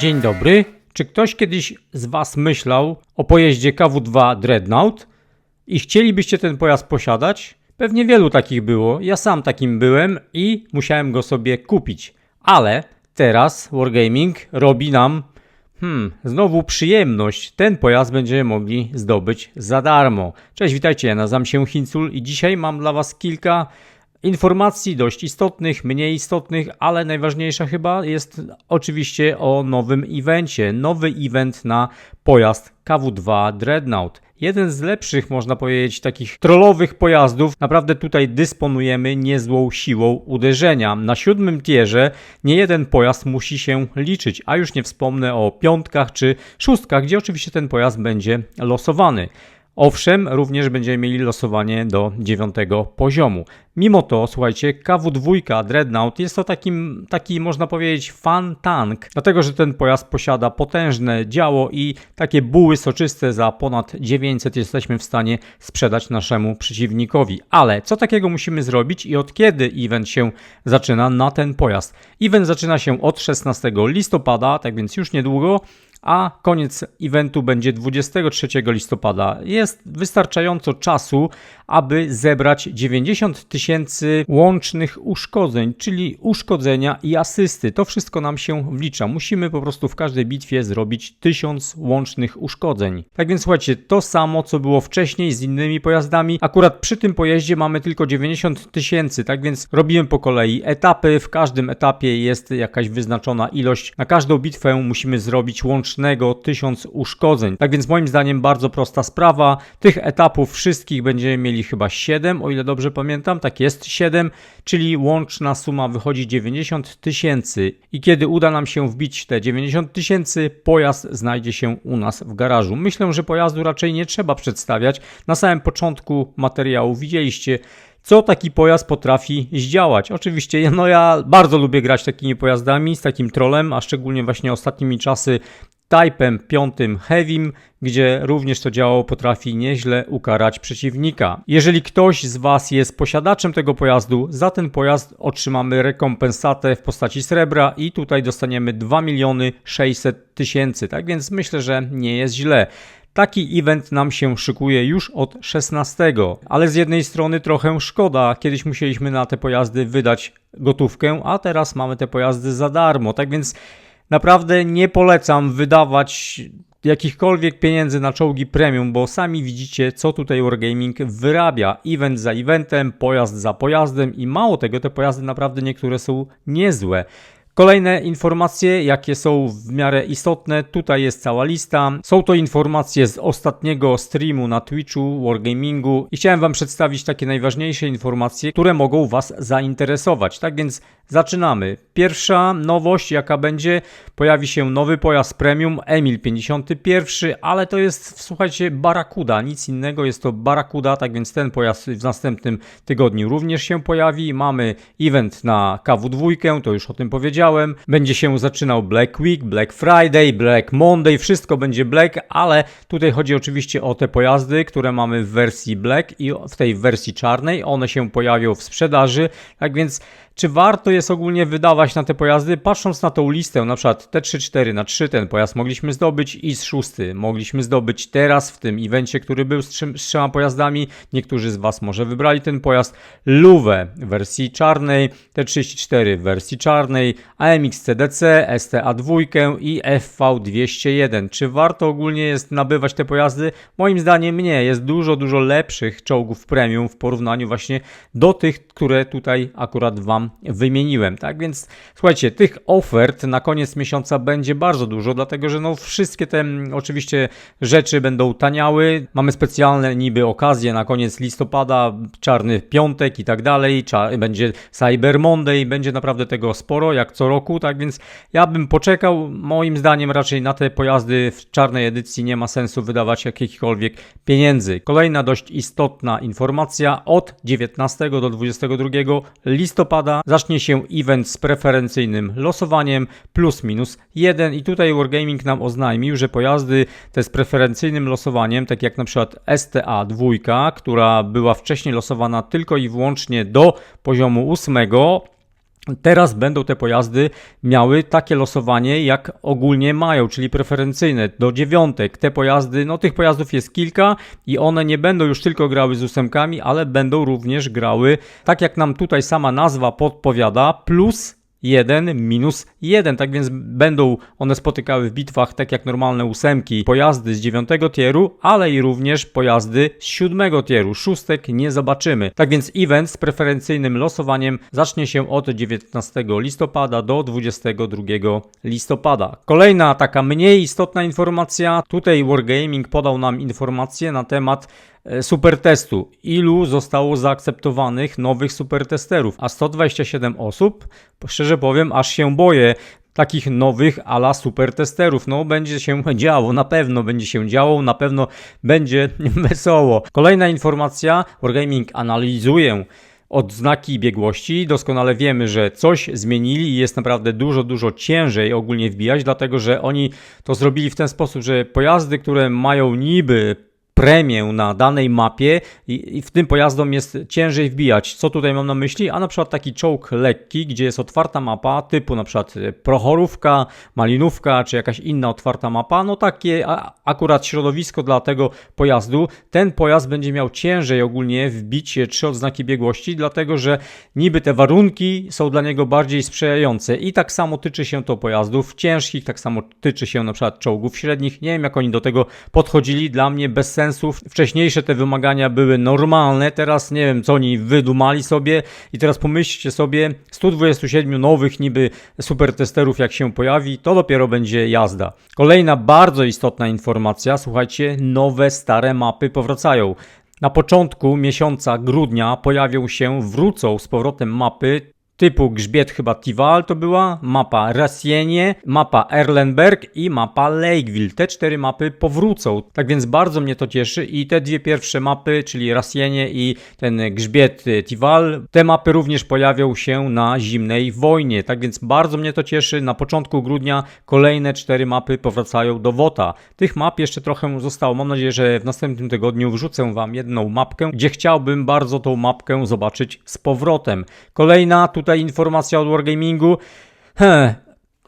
Dzień dobry. Czy ktoś kiedyś z Was myślał o pojeździe KW2 Dreadnought i chcielibyście ten pojazd posiadać? Pewnie wielu takich było. Ja sam takim byłem i musiałem go sobie kupić. Ale teraz Wargaming robi nam Hmm, znowu przyjemność. Ten pojazd będziemy mogli zdobyć za darmo. Cześć, witajcie, ja nazywam się Hincul i dzisiaj mam dla Was kilka informacji dość istotnych, mniej istotnych, ale najważniejsza chyba jest oczywiście o nowym evencie. Nowy event na pojazd KW2 Dreadnought. Jeden z lepszych, można powiedzieć, takich trollowych pojazdów. Naprawdę tutaj dysponujemy niezłą siłą uderzenia. Na siódmym tierze nie jeden pojazd musi się liczyć, a już nie wspomnę o piątkach czy szóstkach, gdzie oczywiście ten pojazd będzie losowany. Owszem, również będziemy mieli losowanie do dziewiątego poziomu. Mimo to, słuchajcie, KW2 Dreadnought jest to takim, taki, można powiedzieć, fan tank, dlatego że ten pojazd posiada potężne działo i takie buły soczyste za ponad 900 jesteśmy w stanie sprzedać naszemu przeciwnikowi. Ale co takiego musimy zrobić i od kiedy event się zaczyna na ten pojazd? Event zaczyna się od 16 listopada, tak więc już niedługo a koniec eventu będzie 23 listopada. Jest wystarczająco czasu, aby zebrać 90 tysięcy łącznych uszkodzeń, czyli uszkodzenia i asysty. To wszystko nam się wlicza. Musimy po prostu w każdej bitwie zrobić 1000 łącznych uszkodzeń. Tak więc słuchajcie, to samo co było wcześniej z innymi pojazdami. Akurat przy tym pojeździe mamy tylko 90 tysięcy, tak więc robimy po kolei etapy. W każdym etapie jest jakaś wyznaczona ilość. Na każdą bitwę musimy zrobić łącznego 1000 uszkodzeń. Tak więc moim zdaniem bardzo prosta sprawa. Tych etapów wszystkich będziemy mieli chyba 7, o ile dobrze pamiętam, tak jest 7, czyli łączna suma wychodzi 90 tysięcy. I kiedy uda nam się wbić te 90 tysięcy, pojazd znajdzie się u nas w garażu. Myślę, że pojazdu raczej nie trzeba przedstawiać. Na samym początku materiału widzieliście, co taki pojazd potrafi zdziałać. Oczywiście, no ja bardzo lubię grać takimi pojazdami, z takim trolem, a szczególnie właśnie ostatnimi czasy Typem 5 Heavym, gdzie również to działo potrafi nieźle ukarać przeciwnika. Jeżeli ktoś z Was jest posiadaczem tego pojazdu, za ten pojazd otrzymamy rekompensatę w postaci srebra i tutaj dostaniemy 2 miliony 600 tysięcy. Tak więc myślę, że nie jest źle. Taki event nam się szykuje już od 16, ale z jednej strony trochę szkoda. Kiedyś musieliśmy na te pojazdy wydać gotówkę, a teraz mamy te pojazdy za darmo. Tak więc naprawdę nie polecam wydawać jakichkolwiek pieniędzy na czołgi premium, bo sami widzicie, co tutaj Wargaming wyrabia. Event za eventem, pojazd za pojazdem i mało tego, te pojazdy naprawdę niektóre są niezłe. Kolejne informacje, jakie są w miarę istotne, tutaj jest cała lista. Są to informacje z ostatniego streamu na Twitchu, Wargamingu i chciałem Wam przedstawić takie najważniejsze informacje, które mogą Was zainteresować. Tak więc zaczynamy. Pierwsza nowość, jaka będzie, pojawi się nowy pojazd premium Emil 51, ale to jest, słuchajcie, Barakuda, nic innego, jest to Barakuda, tak więc ten pojazd w następnym tygodniu również się pojawi. Mamy event na KW2, to już o tym powiedziałem powiedziałem, będzie się zaczynał Black Week, Black Friday, Black Monday, wszystko będzie Black, ale tutaj chodzi oczywiście o te pojazdy, które mamy w wersji Black i w tej wersji czarnej. One się pojawią w sprzedaży, tak więc czy warto jest ogólnie wydawać na te pojazdy? Patrząc na tą listę, na przykład T3-4 na 3 ten pojazd mogliśmy zdobyć i z 6 mogliśmy zdobyć teraz w tym evencie, który był z, z trzema pojazdami. Niektórzy z Was może wybrali ten pojazd. Luwę w wersji czarnej, T34 w wersji czarnej, AMX CDC, STA2 i FV201. Czy warto ogólnie jest nabywać te pojazdy? Moim zdaniem nie. Jest dużo, dużo lepszych czołgów premium w porównaniu właśnie do tych, które tutaj akurat Wam wymieniłem. Tak więc słuchajcie, tych ofert na koniec miesiąca będzie bardzo dużo, dlatego że no wszystkie te mm, oczywiście rzeczy będą taniały. Mamy specjalne niby okazje na koniec listopada, czarny piątek i tak dalej. Będzie Cyber Monday, będzie naprawdę tego sporo, jak co roku, tak więc ja bym poczekał. Moim zdaniem raczej na te pojazdy w czarnej edycji nie ma sensu wydawać jakichkolwiek pieniędzy. Kolejna dość istotna informacja od 19 do 22 listopada zacznie się event z preferencyjnym losowaniem plus minus 1 i tutaj Wargaming nam oznajmił, że pojazdy te z preferencyjnym losowaniem, tak jak na przykład STA 2, która była wcześniej losowana tylko i wyłącznie do poziomu 8, Teraz będą te pojazdy miały takie losowanie, jak ogólnie mają, czyli preferencyjne, do dziewiątek. Te pojazdy, no tych pojazdów jest kilka i one nie będą już tylko grały z ósemkami, ale będą również grały, tak jak nam tutaj sama nazwa podpowiada, plus 1 minus 1, tak więc będą one spotykały w bitwach tak jak normalne ósemki, pojazdy z 9 tieru, ale i również pojazdy z 7 tieru. Szóstek nie zobaczymy. Tak więc event z preferencyjnym losowaniem zacznie się od 19 listopada do 22 listopada. Kolejna taka mniej istotna informacja, tutaj Wargaming podał nam informację na temat supertestu. Ilu zostało zaakceptowanych nowych supertesterów? A 127 osób, szczerze powiem, aż się boję takich nowych ala supertesterów. No będzie się działo, na pewno będzie się działo, na pewno będzie wesoło. Kolejna informacja, Wargaming analizuje odznaki biegłości. Doskonale wiemy, że coś zmienili i jest naprawdę dużo, dużo ciężej ogólnie wbijać, dlatego że oni to zrobili w ten sposób, że pojazdy, które mają niby premię na danej mapie i, i w tym pojazdom jest ciężej wbijać. Co tutaj mam na myśli? A na przykład taki czołg lekki, gdzie jest otwarta mapa typu na przykład e, prochorówka, malinówka czy jakaś inna otwarta mapa, no takie akurat środowisko dla tego pojazdu. Ten pojazd będzie miał ciężej ogólnie wbić trzy odznaki biegłości, dlatego że niby te warunki są dla niego bardziej sprzyjające i tak samo tyczy się to pojazdów ciężkich, tak samo tyczy się na przykład czołgów średnich. Nie wiem jak oni do tego podchodzili, dla mnie bez sensu Wcześniejsze te wymagania były normalne, teraz nie wiem co oni wydumali sobie i teraz pomyślcie sobie 127 nowych niby supertesterów jak się pojawi, to dopiero będzie jazda. Kolejna bardzo istotna informacja, słuchajcie, nowe stare mapy powracają. Na początku miesiąca grudnia pojawią się, wrócą z powrotem mapy typu grzbiet chyba Tival to była, mapa Rasienie, mapa Erlenberg i mapa Lakeville. Te cztery mapy powrócą, tak więc bardzo mnie to cieszy i te dwie pierwsze mapy, czyli Rasienie i ten grzbiet Tival, te mapy również pojawią się na zimnej wojnie, tak więc bardzo mnie to cieszy. Na początku grudnia kolejne cztery mapy powracają do WOTA. Tych map jeszcze trochę zostało. Mam nadzieję, że w następnym tygodniu wrzucę Wam jedną mapkę, gdzie chciałbym bardzo tą mapkę zobaczyć z powrotem. Kolejna tutaj tutaj informacja od Wargamingu. Heh.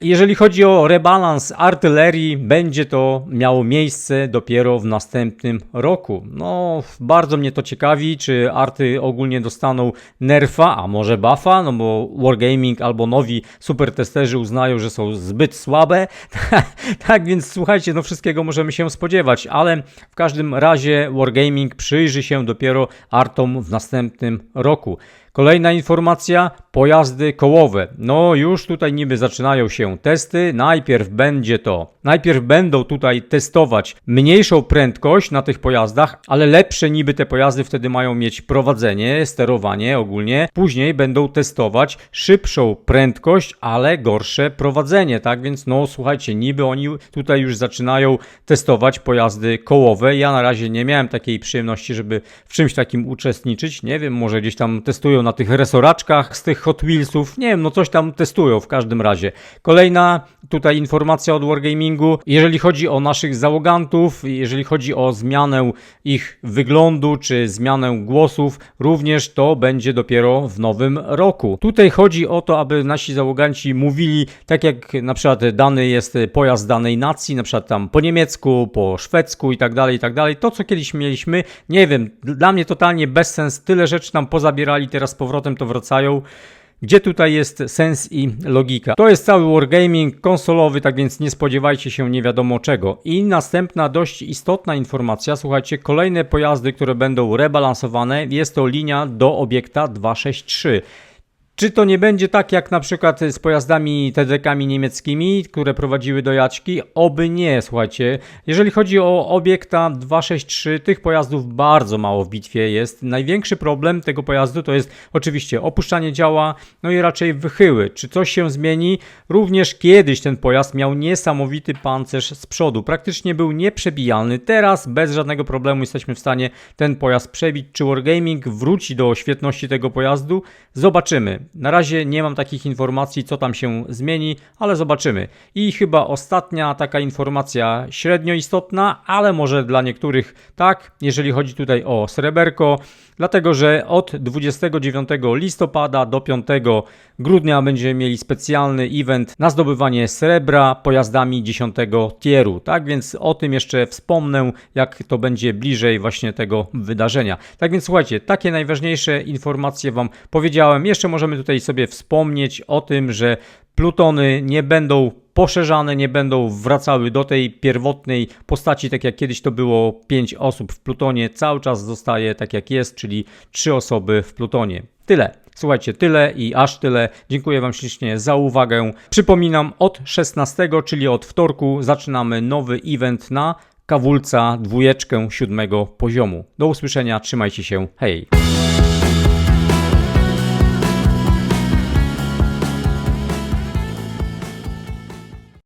Jeżeli chodzi o rebalans artylerii, będzie to miało miejsce dopiero w następnym roku. No, bardzo mnie to ciekawi, czy arty ogólnie dostaną nerfa, a może buffa, no bo Wargaming albo nowi supertesterzy uznają, że są zbyt słabe. tak więc słuchajcie, no wszystkiego możemy się spodziewać, ale w każdym razie Wargaming przyjrzy się dopiero artom w następnym roku. Kolejna informacja, pojazdy kołowe. No już tutaj niby zaczynają się testy. Najpierw będzie to, najpierw będą tutaj testować mniejszą prędkość na tych pojazdach, ale lepsze niby te pojazdy wtedy mają mieć prowadzenie, sterowanie ogólnie. Później będą testować szybszą prędkość, ale gorsze prowadzenie, tak? Więc no słuchajcie, niby oni tutaj już zaczynają testować pojazdy kołowe. Ja na razie nie miałem takiej przyjemności, żeby w czymś takim uczestniczyć. Nie wiem, może gdzieś tam testują na tych resoraczkach z tych Hot Wheelsów. Nie wiem, no coś tam testują w każdym razie. Kolejna tutaj informacja od Wargamingu. Jeżeli chodzi o naszych załogantów, jeżeli chodzi o zmianę ich wyglądu czy zmianę głosów, również to będzie dopiero w nowym roku. Tutaj chodzi o to, aby nasi załoganci mówili tak jak na przykład dany jest pojazd danej nacji, na przykład tam po niemiecku, po szwedzku i tak dalej, i tak dalej. To co kiedyś mieliśmy, nie wiem, dla mnie totalnie bez sens. Tyle rzeczy nam pozabierali, teraz powrotem to wracają. Gdzie tutaj jest sens i logika? To jest cały wargaming konsolowy, tak więc nie spodziewajcie się nie wiadomo czego. I następna dość istotna informacja, słuchajcie, kolejne pojazdy, które będą rebalansowane, jest to linia do obiekta 263. Czy to nie będzie tak jak na przykład z pojazdami TDK-ami niemieckimi, które prowadziły do Jaćki? Oby nie, słuchajcie. Jeżeli chodzi o obiekta 263, tych pojazdów bardzo mało w bitwie jest. Największy problem tego pojazdu to jest oczywiście opuszczanie działa, no i raczej wychyły. Czy coś się zmieni? Również kiedyś ten pojazd miał niesamowity pancerz z przodu. Praktycznie był nieprzebijalny. Teraz bez żadnego problemu jesteśmy w stanie ten pojazd przebić. Czy Wargaming wróci do świetności tego pojazdu? Zobaczymy. Na razie nie mam takich informacji, co tam się zmieni, ale zobaczymy. I chyba ostatnia taka informacja średnio istotna, ale może dla niektórych tak, jeżeli chodzi tutaj o sreberko, dlatego że od 29 listopada do 5 grudnia będziemy mieli specjalny event na zdobywanie srebra pojazdami 10 tieru. Tak więc o tym jeszcze wspomnę, jak to będzie bliżej właśnie tego wydarzenia. Tak więc słuchajcie, takie najważniejsze informacje Wam powiedziałem. Jeszcze możemy tutaj sobie wspomnieć o tym, że plutony nie będą poszerzane, nie będą wracały do tej pierwotnej postaci, tak jak kiedyś to było 5 osób w plutonie, cały czas zostaje tak jak jest, czyli 3 osoby w plutonie. Tyle. Słuchajcie, tyle i aż tyle. Dziękuję Wam ślicznie za uwagę. Przypominam, od 16, czyli od wtorku, zaczynamy nowy event na kawulca dwójeczkę siódmego poziomu. Do usłyszenia, trzymajcie się, hej!